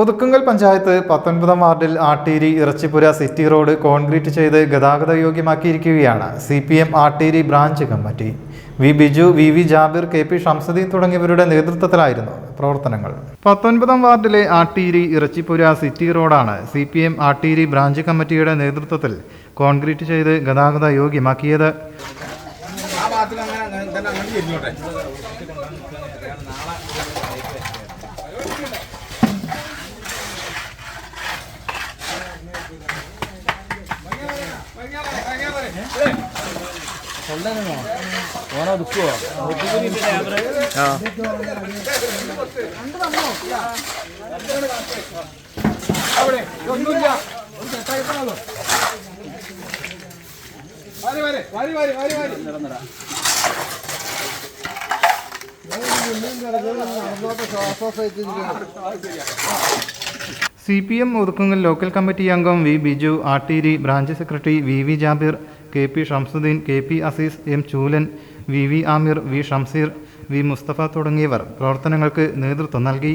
ഒതുക്കുങ്കൽ പഞ്ചായത്ത് പത്തൊൻപതാം വാർഡിൽ Atteeri ഇറച്ചിപ്പുര city road concrete ചെയ്ത് ഗതാഗത യോഗ്യമാക്കിയിരിക്കുകയാണ്. C P M Atteeri branch committee. V Biju V V Jabir K P Shamsuddin തുടങ്ങിയവരുടെ നേതൃത്വത്തിലായിരുന്നു പ്രവർത്തനങ്ങൾ. പത്തൊൻപതാം വാർഡിലെ ആട്ടീരി ഇറച്ചിപ്പുര സിറ്റി റോഡാണ് C P M Atteeri branch കമ്മിറ്റിയുടെ നേതൃത്വത്തിൽ കോൺക്രീറ്റ് ചെയ്ത് ഗതാഗത യോഗ്യമാക്കിയത്. ആ അങ്ങനെ ആ. അവിടെ C P M Othukkungal local committee അംഗം V Biju Atteeri branch secretary V V Jabir K P Shamsuddin K P Aziz M Choolan V V Amir V Shamseer V Mustafa തുടങ്ങിയവർ പ്രവർത്തനങ്ങൾക്ക് നേതൃത്വം നൽകി.